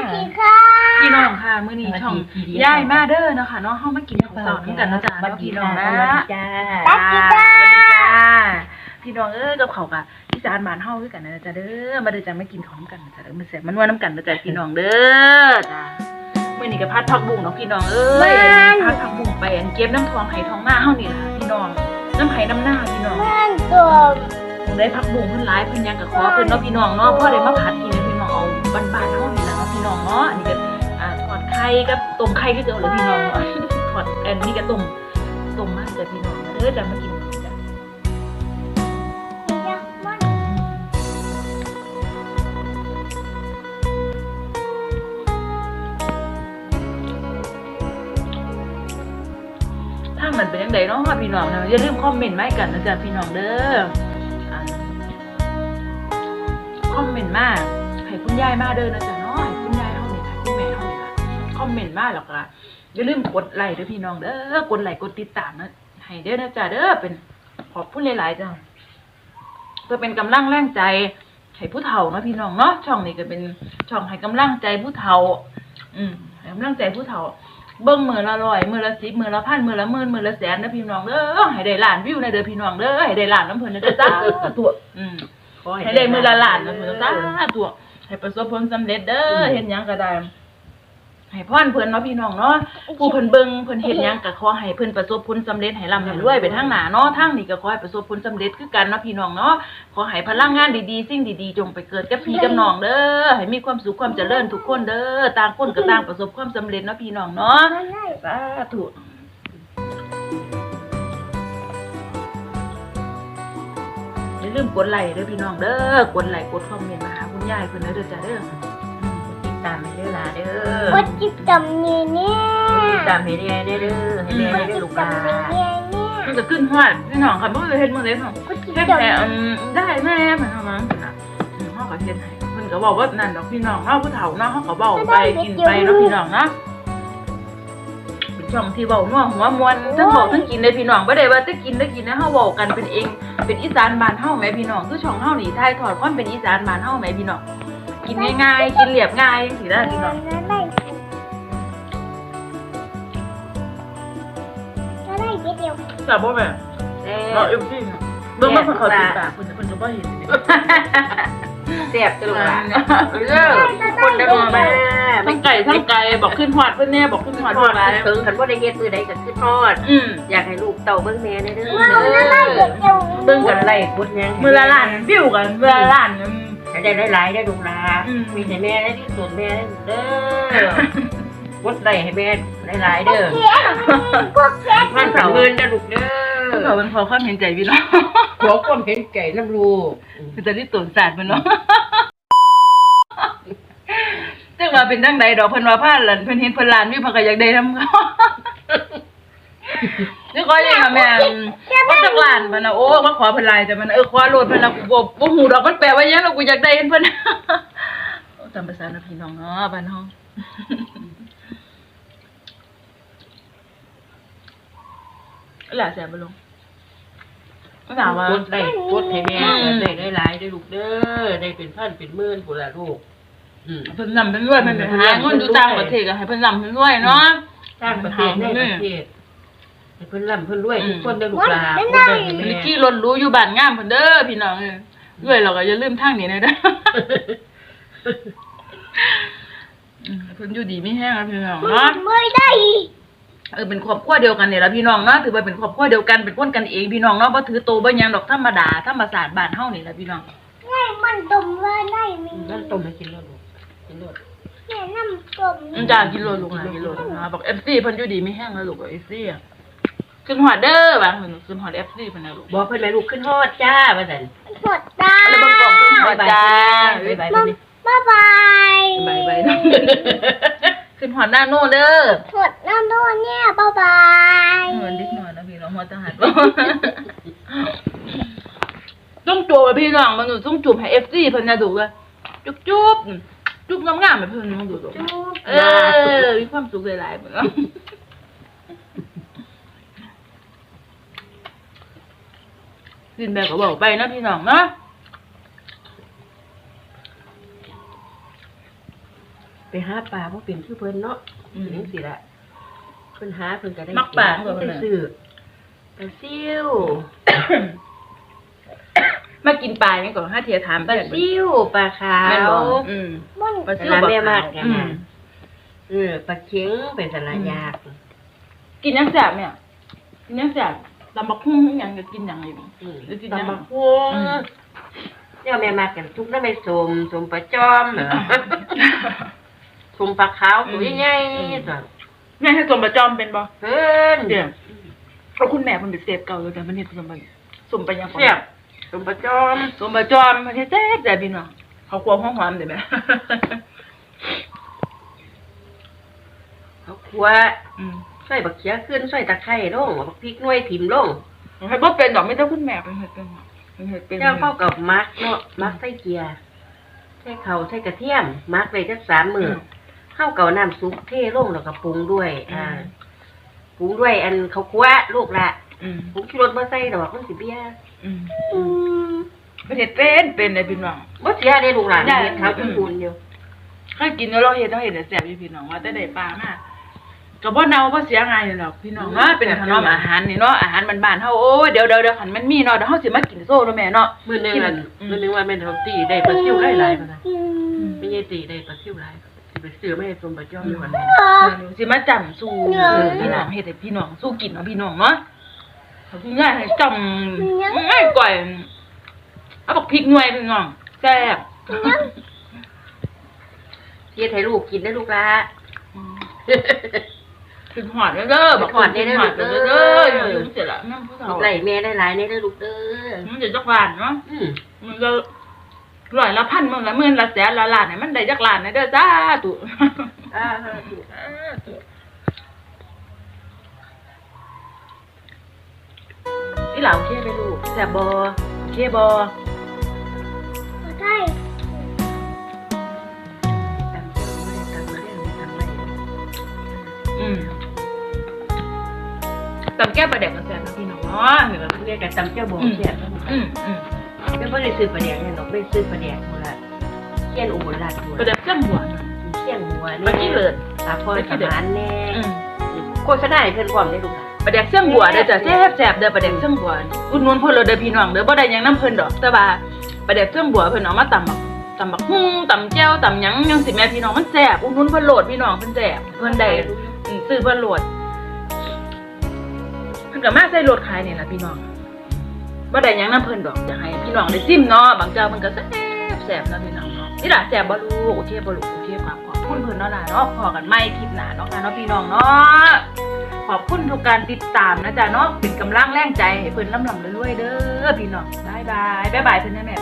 สดีค่ะพี่น้องค่ะมื้อนี้ช่องย่ายมาเด้อเนาะค่ะเนาะเฮามากินข้าวเช้าน้ำกันเนาะจ้าบัดเนาะดีพี่น้องนะจ้าสวัสดีจ้าสวัสดีจ้าพี่น้องเอ้ยกับเขาวกะอีสานบ้านเฮาคือกันนะจ้าเด้อมาเด้อจ้ามากินของกันนะจ้าเด้อมาแซ่บมานัวน้ำกันนะจ้าพี่น้องเด้อจ้ามื้อนี้ก็พัดผักบุ้งเนาะพี่น้องเอ้ยพัดผักบุ้งไปอันเก็บน้ำทองไห้ทองหน้าเฮานี่ล่ะพี่น้องน้ำไห้น้ำหน้าพี่น้องมันตัวผมได้พักบุ้งเพิ่นหลายเพิ่นยังกับขอเพิ่นเนาะพี่น้องเนาะพ่อได้มาผัดกินเลยพี่น้องเอาบ้านๆเฮานี่ล่ะเนาะ พี่น้องเนาะอันนี้ก็อ่าทอดไข่กับต้มไข่คือเก่าเลยพี่น้องเนาะทอดอันนี้ก็ต้มต้มมากจ้ะพี่น้องเออจะมากินจ้ะยักษ์มันถ้ามันเป็นจังไดเนาะพี่น้องนะอย่าลืมคอมเมนต์มาให้กันนะจ๊ะพี่น้องเด้อคอมเมนต์มาให้คุณยายมาเด้อนะจ๊ะ มเมนต์มาแล้วก็อย่าลืมกดไลค์เด้อพี่น้องเด้อกดไลค์กดติดตามนะให้เด้อนะจ๊ะเด้อเป็นขอบคุณหลายๆจ้ะเพื่อเป็นกำลังแรงใจให้ผู้เฒ่าเนาะพี่น้องเนาะช่องนี้ก็เป็นช่องให้กำลังใจผู้เฒ่า อืมให้กำลังใจผู้เฒ่า เบิ่งมือละร้อยมือละสิบมือละพันมือละหมื่นมือละแสนนะพี่น้องเด้อให้ได้ล้านวิวนะเด้อพี่น้องเด้อให้ได้ล้านน้ำเพิ่นนะเด้อจ้าตัวอืมให้ได้มือละล้านนะเพิ่นจ้าตัวให้ประสบผลสำเร็จเด้อเฮ็ดหยังก็ได้ ให้พรเพิ่นเนาะพี่น้องเนาะผู้เพิ่นเบิ่งเพิ่นเฮ็ดหยังก็ขอให้เพิ่นประสบผลสำเร็จให้ร่ำให้รวยไปทางหน้าเนาะทางนี้ก็ขอให้ประสบผลสำเร็จคือกันเนาะพี่น้องเนาะขอให้พลังงานดีๆสิ่งดีๆจงไปเกิดกับพี่กับน้องเด้อให้มีความสุขความเจริญทุกคนเด้อต่างคนก็ต่างประสบความสำเร็จเนาะพี่น้องเนาะมันได้สาธุอย่าลืมกดไลค์เด้อพี่น้องเด้อกดไลค์กดคอมเมนต์มาหาคุณยายเพิ่นเด้อจ้ะเด้ออืม ติดตามให้เด้อล่ะเด้กอดจิตจำเนี่ยเนี่ยติดตามให้แน่เด้อเด้อให้แน่กดเด้จิอตลูกจำหลาเนี่ยเนี่ยมันจะขึ้นฮอดพี่น้องค่ะบ่ได้เฮ็ดมื้อใดค่ะกดจิตเฮ็ดจำแต่อืมได้แม่เพิ่นเอามาเพิ่นน่ะอืมเฮาก็เฮ็ดให้เพิ่นก็บอกว่านั่นดอกพี่น้องเฮาผู้เฒ่าเนาะเฮาก็เว้าไปกินไปเนาะพี่น้องเนาะเป็นช่องที่เว้านัวหัวมวนทั้งเว้าทั้งกินเลยพี่น้องบ่ได้ว่าแต่กินได้กินนะเฮาเว้ากันเป็นเองเป็นอีสานบ้านเฮาแหม่พี่น้องคือช่องเฮานี่ถ่ายทอดความเป็นอีสานบ้านเฮาแหม่พี่น้อง กินง่ายๆ กินเรียบง่ายจังซี่นะพี่น้องนั่นได้นั่นได้เดียวแต่บ่แม่แซ่เราบเอ็มซี่เบิ่งมาเพิ่นเขาติดปากเพิ่นเพิ่นก็บ่เห็นแซ่บจ้ะลูกหลานเด้อคนได้บ่แม่แม่ทั้งไก่ทั้งไก่บอกขึ้นฮอดเพิ่นแน่บอกขึ้นฮอดทเพิ่อนดหลายถึงคันบ่ได้เฮ็ดมื้อใดก็คือทอดอืมอยากให้ลูกเต่าเบิ่งแม่เด้อเด้อนั่นได้เดียวเบิ่งกันไล่กดยังมื้อละล้านวิวกันมื้อละล้านอืม ให้ได้หลายๆได้อลูกหลานอืม มีให้แม่ได้ที่สุดแม่เด้อกดได้ให้แม่หลายๆเด้อเขียนพวกเขียนมันสาวเงินเด้อลูกเด้เพิ่นอก็เป็นพอความเห็นใจพี่น้องขอความเห็นใจน้ำลูกคือจะรีบตนศาสตร์เพิ่นเนาะจังว่าเป็นจังใดดอกเพิ่นว่าพาหลานเพิ่นเห็นเพิ่นหลานวิวเพิ่นก็อยากได้นำเขานี่ก็ยังค่ะแม่ว่าจักหลานเพิ่นน่ะโอ้มาขอเพิ่นหลายแต่มันเออขอโลดเพิ่นน่ะกูบ่บ่ฮู้ดอกมันแปลว่าหยังหรอกกูอยากได้เห็นเพิ่นโอ้ตามภาษานะพี่น้องเนาะบ้านเฮาหลานแซ่บบ่ลงหลานว่ากดได้กดให้แม่ได้ได้หลายได้ลูกเด้อได้เป็นพันเป็นหมื่นพุ่นล่ะลูกอืมเพิ่นนำเพิ่นรวยเพิ่นไปหาเงินอยู่ต่างประเทศก็ให้เพิ่นนำเพิ่นรวยเนาะสร้างประเทศได้ประเทศ ให้เพิ่นร่ำเพิ่นรวยทุกคนได้อลูกหลานมันคนได้ได้ให้มีแม่ที่รถรู้อยู่บ้านงามเพิ่นเด้อพี่น้องเอ้ยรวยเราก็อย่าลืมทางนี้นะเด้ออืมเพิ่นอยู่ดีมีแฮงนะพี่น้องเนาะ ไม่ได้เออเป็นครอบครัวเดียวกันนี่ล่ะพี่น้องเนาะถือว่าเป็นครอบครัวเดียวกันเป็นคนกันเองพี่น้องเนาะบ่ถือโตบ่หยังดอกธรรมดาธรรมศาสตร์บ้านเฮานี่ล่ะพี่น้องง่ายมันดมว่าได้มีนั่นต้มให้กินแล้วลูกกินแล้วแค่น้ำดมมันจ้ากินโลลูกหลานกินโลนะบอก FC เพิ่นอยู่ดีมีแฮงนะลูกเอฟซีอะ ขึ้นฮอดเด้อบางเพิ่นขึ้นฮอด FC เพิ่นนะลูกบอกเพิ่นให้ลูกขึ้นฮอดจ้าว่าซั่นปวดตาแล้วบางกล่องขึ้นฮอดจ้าบ๊ายบายบ๊ายนี่บายบายบายบายเนาะขึ้นหอดหน้าโน่เด้อปวดน้ำโน่นเนี่ยบายบายเหมือนนิดหน่อยนะพี่น้องหัวจะหัดว่าต้องจูบอะพี่น้องมันหนูต้องจูบให้เอฟซีเพิ่นนะดูเลยจุ๊บจุ๊บจุ๊บงามๆแบบเพิ่นมึงดูดูเออมีความสุขหลายๆเพิ่นเนาะ กินแบบก็บอกไปนะพี่น้องเนาะไปหาปลาบ่เป็นคือเพิ่นเนาะอืม จังซี่ล่ะเพิ่นหาเพิ่นก็ได้มักปลาเพิ่นเพิ่นไปน่ะซื้อไปซิ่วมากินปลาเนี่ยก่อนห้าเทียถามปลาเพื่อนซิ่วปลาขาแม่นว บ่อืมมันปลาซิวร้านปลาแม่ขามากวกันอืนะมเออปลาเค็งเป็นสารยาก กินยังแสบเนี่ยกินยังแสบ ตำบักหุ่งยังจะกินยังไงบ้างอืมแล้วกินยังตำบักหุ่งอืม เนี่ยแม่มากกันทุกน้ำไม่สมสมปลาจอมเหรอสมปลาขาวตัวใหญ่ๆสั่งแม่ให้สมประจอมเป็นบ่เพิ่นเดี๋ยวเอาคุณแม่มันเป็นเซฟเก่าเลยแต่มันเห็นสมไปสมไปยังเสียบสมปลาจอมสมประจอมมันเฮ็ดแซ่บแต่พี่น้องเขาควงห้องหอมเดี๋ยวแม่เขาคั่วอืม ใส่บักเขียขึ้นใส่ตะไคร้ลงบักพริกหน่วยถิ่มลงให้บ่เป็นดอกไม่ต้องคุณแม่เป็นเฮ็ดเป็นเป็นเฮ็ดเป็นเจ้าเข้ากับมักเนาะมักใส่เกียร์ใส่เขาใส่กระเทียมมักไปจักสามมือเข้าเก่าน้ำซุปเทลงแล้วก็ปรุงด้วย อ่าปรุงด้วย อันเขาคั่วลูกละอืมปรุงชูรสมาใส่ดอกมันสิเบี้ยอืมอืมเป็นเฮ็ดเป็นเป็นเลยพี่น้องบ่เสียได้ลูกหลานได้เฮ็ดเขาเป็นปูนอยู่เคยกินแล้วเราเห็นเราเห็นแต่แซ่บอยู่พี่น้องว่าแต่ได้ปลามาก ก็บ่เน่าบ่เสียหายหรอกพี่น้องเนาะเป็นขนมอาหารนี่เนาะอาหารบ้านๆเฮาโอ้ยเดี๋ยวเดี๋ยวเดี๋ยวคันมันมีเนาะเดี๋ยวเฮาสิมากินโซ่เนาะแม่เนาะมื้อหนึงอันอืมมื้อหนึงว่าแม่นเขาตีได้ปลาซิวหลายๆพุ่นน่ะอืมไม่ใช่ตีได้ปลาซิวหลายสิไปซื้อไม่ให้สมปลาจ้อมอยู่วันนี้เออเมนูสิมาจำสู้เออพี่น้องเฮ็ดให้พี่น้องสู้กินเนาะพี่น้องเนาะขอบคุณยายให้จำง่ายกว่าเอาบักพริกหน่วยพี่น้องแซ่บเฮ็ดให้ลูกกินได้ลูกละ ถึงหอดเด้อบักหอดเด้อหอดเด้อเด้ออยู่เสร็จละแม่ผู้เฒ่าลูกไหลแม่ได้หลายในได้อลูกเด้อมันจะจักล้านเนาะอืมมันก็ร้อยละพันมันละหมื่นละแสนละล้านเนี่ยมันได้จักล้านนะเด้อจ้าตุอ่าอีหลาโอเคไปลูกแซ่บบ่โอเคบ่ใอืมตำแก้ประเด็กมันแซ่บนะพี่น้องเนาะเห็นแล้วเรียกกันตำเจ้าบ่อืมเสียบอืมอืมไม่บ่ได้ซื้อปลาแดกเนี่ยหรอกไม่ซื้อปลาแดกหมดละเขียนอุบลราชบัวประเด็กเครื่องหัวเขียนหัวมันนี่เลิศตาพอยสมานแน่อืมโฆษณาให้เพิ่นพร้อมได้ลูกค่ะประเด็กเครื่องหัวเด้อจ้ะแซ่บแซ่บเด้อประเด็กเครื่องหัวอุดหนุนเพิ่นเลยเด้อพี่น้องเด้อบ่ได้หยังน้ำเพิ่นดอกแต่ว่าประเด็กเครื่องหัวเพิ่นเอามาตำบักตำบักฮุ้งตำแจ่วตำหยังยังสิแม่พี่น้องมันแซ่บอุดหนุนเพิ่นโหลดพี่น้องเพิ่นแซ่บเพิ่นได้อืม ซื้อเพิ่นโหลดเพิ่นก็มาใส่โหลดขายนี่ล่ะพี่น้องบ่ได้หยังน้ำเพิ่นดอกอยากให้พี่น้องได้ซิมเนาะบางเจ้าเพิ่นก็แซ่บแซ่บเนาะพี่น้องเนาะนี่ล่ะแซ่บบ่ลูกโอเคบ่ลูกโอเคครับขอบคุณเพิ่นเนาะล่ะเนาะพอกันใหม่คลิปหน้าเนาะค่ะเนาะพี่น้องเนาะขอบคุณทุกการติดตามนะจ๊ะเนาะเป็นกำลังแรงใจให้เพิ่นลำลำรวยๆเด้อพี่น้องบายบายบายบายเพิ่นนะแม่